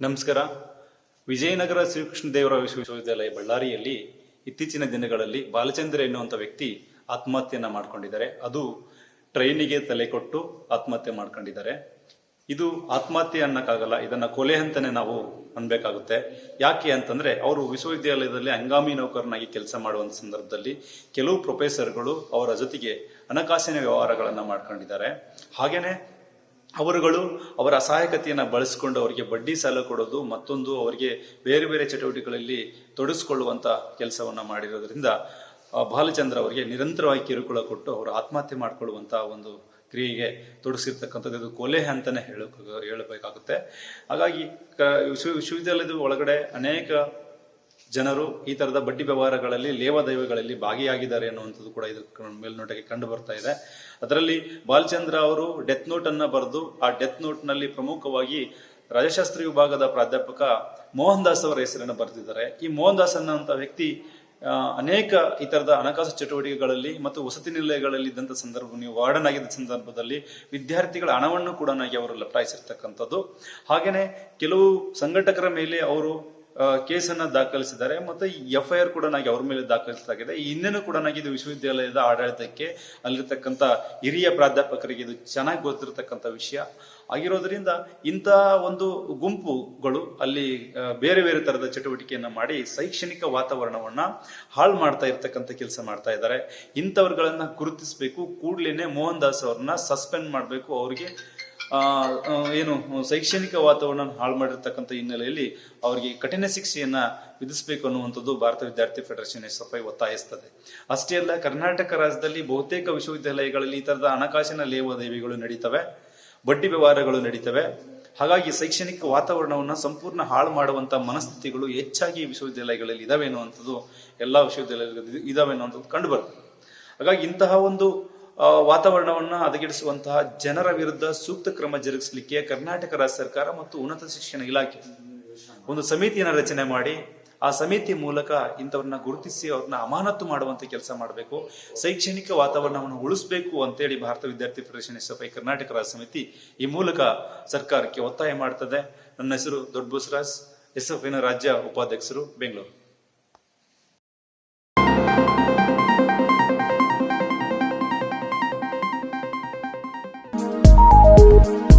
ನಮಸ್ಕಾರ. ವಿಜಯನಗರ ಶ್ರೀಕೃಷ್ಣದೇವರಾಯ ವಿಶ್ವವಿದ್ಯಾಲಯ ಬಳ್ಳಾರಿಯಲ್ಲಿ ಇತ್ತೀಚಿನ ದಿನಗಳಲ್ಲಿ ಬಾಲಚಂದ್ರ ಎನ್ನುವಂಥ ವ್ಯಕ್ತಿ ಆತ್ಮಹತ್ಯೆಯನ್ನು ಮಾಡ್ಕೊಂಡಿದ್ದಾರೆ. ಅದು ಟ್ರೈನಿಗೆ ತಲೆ ಕೊಟ್ಟು ಆತ್ಮಹತ್ಯೆ ಮಾಡ್ಕೊಂಡಿದ್ದಾರೆ. ಇದು ಆತ್ಮಹತ್ಯೆ ಅನ್ನಕ್ಕಾಗಲ್ಲ, ಇದನ್ನು ಕೊಲೆ ಅಂತಲೇ ನಾವು ಅನ್ಬೇಕಾಗುತ್ತೆ. ಯಾಕೆ ಅಂತಂದ್ರೆ, ಅವರು ವಿಶ್ವವಿದ್ಯಾಲಯದಲ್ಲಿ ಹಂಗಾಮಿ ನೌಕರನಾಗಿ ಕೆಲಸ ಮಾಡುವಂತ ಸಂದರ್ಭದಲ್ಲಿ ಕೆಲವು ಪ್ರೊಫೆಸರ್ಗಳು ಅವರ ಜೊತೆಗೆ ಹಣಕಾಸಿನ ವ್ಯವಹಾರಗಳನ್ನು ಮಾಡ್ಕೊಂಡಿದ್ದಾರೆ. ಹಾಗೇನೆ ಅವರುಗಳು ಅವರ ಅಸಹಾಯಕತೆಯನ್ನು ಬಳಸಿಕೊಂಡು ಅವರಿಗೆ ಬಡ್ಡಿ ಸಾಲ ಕೊಡೋದು ಮತ್ತೊಂದು ಅವರಿಗೆ ಬೇರೆ ಬೇರೆ ಚಟುವಟಿಕೆಗಳಲ್ಲಿ ತೊಡಸ್ಕೊಳ್ಳುವಂಥ ಕೆಲಸವನ್ನು ಮಾಡಿರೋದ್ರಿಂದ ಬಾಲಚಂದ್ರ ಅವರಿಗೆ ನಿರಂತರವಾಗಿ ಕಿರುಕುಳ ಕೊಟ್ಟು ಅವರು ಆತ್ಮಹತ್ಯೆ ಮಾಡಿಕೊಳ್ಳುವಂಥ ಒಂದು ಕ್ರಿಯೆಗೆ ತೊಡಗಿಸಿರ್ತಕ್ಕಂಥದ್ದು ಇದು ಕೊಲೆ ಅಂತಲೇ ಹೇಳ ಹೇಳಬೇಕಾಗುತ್ತೆ. ಹಾಗಾಗಿ ವಿಶ್ವ ವಿಶ್ವವಿದ್ಯಾಲಯದ ಒಳಗಡೆ ಅನೇಕ ಜನರು ಈ ತರದ ಬಡ್ಡಿ ವ್ಯವಹಾರಗಳಲ್ಲಿ ಲೇವಾದೇವಿಗಳಲ್ಲಿ ಭಾಗಿಯಾಗಿದ್ದಾರೆ ಅನ್ನುವಂಥದ್ದು ಕೂಡ ಇದ್ರ ಮೇಲ್ನೋಟಕ್ಕೆ ಕಂಡು ಬರ್ತಾ ಇದೆ. ಅದರಲ್ಲಿ ಬಾಲಚಂದ್ರ ಅವರು ಡೆತ್ ನೋಟ್ ಅನ್ನ ಬರೆದು, ಆ ಡೆತ್ ನೋಟ್ನಲ್ಲಿ ಪ್ರಮುಖವಾಗಿ ರಾಜಶಾಸ್ತ್ರಿ ವಿಭಾಗದ ಪ್ರಾಧ್ಯಾಪಕ ಮೋಹನ್ ದಾಸ್ ಅವರ ಹೆಸರನ್ನು ಬರೆದಿದ್ದಾರೆ. ಈ ಮೋಹನ್ ದಾಸ್ ಅನ್ನೋಂಥ ವ್ಯಕ್ತಿ ಅನೇಕ ಈ ತರದ ಹಣಕಾಸು ಚಟುವಟಿಕೆಗಳಲ್ಲಿ ಮತ್ತು ವಸತಿ ನಿಲಯಗಳಲ್ಲಿ ಇದ್ದಂಥ ಸಂದರ್ಭ, ನೀವು ವಾರ್ಡನ್ ಆಗಿದ್ದ ಸಂದರ್ಭದಲ್ಲಿ ವಿದ್ಯಾರ್ಥಿಗಳ ಹಣವನ್ನು ಕೂಡ ಅವರು ಲಪಟಾಯಿಸಿರ್ತಕ್ಕಂಥದ್ದು ಹಾಗೆಯೇ ಕೆಲವು ಸಂಘಟಕರ ಮೇಲೆ ಅವರು ಕೇಸನ್ನ ದಾಖಲಿಸಿದ್ದಾರೆ ಮತ್ತೆ ಎಫ್ ಐ ಆರ್ ಕೂಡ ನಾಗಿ ಅವ್ರ ಮೇಲೆ ದಾಖಲಿಸಲಾಗಿದೆ. ಹಿಂದೆನೂ ಕೂಡ ನಾಗಿ ಇದು ವಿಶ್ವವಿದ್ಯಾಲಯದ ಆಡಳಿತಕ್ಕೆ ಅಲ್ಲಿರ್ತಕ್ಕಂಥ ಹಿರಿಯ ಪ್ರಾಧ್ಯಾಪಕರಿಗೆ ಇದು ಚೆನ್ನಾಗಿ ಗೊತ್ತಿರತಕ್ಕಂಥ ವಿಷಯ. ಆಗಿರೋದ್ರಿಂದ ಇಂಥ ಒಂದು ಗುಂಪುಗಳು ಅಲ್ಲಿ ಬೇರೆ ಬೇರೆ ತರದ ಚಟುವಟಿಕೆಯನ್ನು ಮಾಡಿ ಶೈಕ್ಷಣಿಕ ವಾತಾವರಣವನ್ನ ಹಾಳು ಮಾಡ್ತಾ ಇರ್ತಕ್ಕಂಥ ಕೆಲಸ ಮಾಡ್ತಾ ಇದ್ದಾರೆ. ಇಂಥವ್ರುಗಳನ್ನ ಗುರುತಿಸಬೇಕು, ಕೂಡ್ಲೇನೆ ಮೋಹನ್ ದಾಸ್ ಅವ್ರನ್ನ ಸಸ್ಪೆಂಡ್ ಮಾಡಬೇಕು, ಅವರಿಗೆ ಏನು ಶೈಕ್ಷಣಿಕ ವಾತಾವರಣ ಹಾಳು ಮಾಡಿರ್ತಕ್ಕಂಥ ಹಿನ್ನೆಲೆಯಲ್ಲಿ ಅವರಿಗೆ ಕಠಿಣ ಶಿಕ್ಷೆಯನ್ನ ವಿಧಿಸಬೇಕು ಅನ್ನುವಂಥದ್ದು ಭಾರತ ವಿದ್ಯಾರ್ಥಿ ಫೆಡರೇಷನ್ ಎಸ್ ಎಫ್ ಒತ್ತಾಯಿಸ್ತದೆ. ಅಷ್ಟೇ ಅಲ್ಲ, ಕರ್ನಾಟಕ ರಾಜ್ಯದಲ್ಲಿ ಬಹುತೇಕ ವಿಶ್ವವಿದ್ಯಾಲಯಗಳಲ್ಲಿ ಈ ತರದ ಹಣಕಾಸಿನ ಲೇವಾದೇವಿಗಳು ನಡೀತವೆ, ಬಡ್ಡಿ ವ್ಯವಹಾರಗಳು ನಡೀತವೆ. ಹಾಗಾಗಿ ಶೈಕ್ಷಣಿಕ ವಾತಾವರಣವನ್ನ ಸಂಪೂರ್ಣ ಹಾಳು ಮಾಡುವಂತ ಮನಸ್ಥಿತಿಗಳು ಹೆಚ್ಚಾಗಿ ವಿಶ್ವವಿದ್ಯಾಲಯಗಳಲ್ಲಿ ಇದಾವೆ ಅನ್ನುವಂಥದ್ದು ಎಲ್ಲಾ ವಿಶ್ವವಿದ್ಯಾಲಯಗಳಲ್ಲಿ ಇದಾವೆ ಅನ್ನುವಂಥದ್ದು ಕಂಡು ಹಾಗಾಗಿ ಇಂತಹ ಒಂದು ವಾತಾವರಣವನ್ನ ಹದಗೆಡಿಸುವಂತಹ ಜನರ ವಿರುದ್ಧ ಸೂಕ್ತ ಕ್ರಮ ಜರುಗಿಸಲಿಕ್ಕೆ ಕರ್ನಾಟಕ ರಾಜ್ಯ ಸರ್ಕಾರ ಮತ್ತು ಉನ್ನತ ಶಿಕ್ಷಣ ಇಲಾಖೆ ಒಂದು ಸಮಿತಿಯನ್ನು ರಚನೆ ಮಾಡಿ, ಆ ಸಮಿತಿ ಮೂಲಕ ಇಂಥವ್ರನ್ನ ಗುರುತಿಸಿ ಅವ್ರನ್ನ ಅಮಾನತು ಮಾಡುವಂತ ಕೆಲಸ ಮಾಡಬೇಕು, ಶೈಕ್ಷಣಿಕ ವಾತಾವರಣವನ್ನು ಉಳಿಸಬೇಕು ಅಂತೇಳಿ ಭಾರತ ವಿದ್ಯಾರ್ಥಿ ಫೆಡರೇಷನ್ ಐ ಕರ್ನಾಟಕ ರಾಜ್ಯ ಸಮಿತಿ ಈ ಮೂಲಕ ಸರ್ಕಾರಕ್ಕೆ ಒತ್ತಾಯ ಮಾಡ್ತದೆ. ನನ್ನ ಹೆಸರು ದೊಡ್ಡ ಬಸರಾಜ್ ಎಸ್ ಎಫ್ ಐನ ರಾಜ್ಯ ಉಪಾಧ್ಯಕ್ಷರು, ಬೆಂಗಳೂರು. Bye.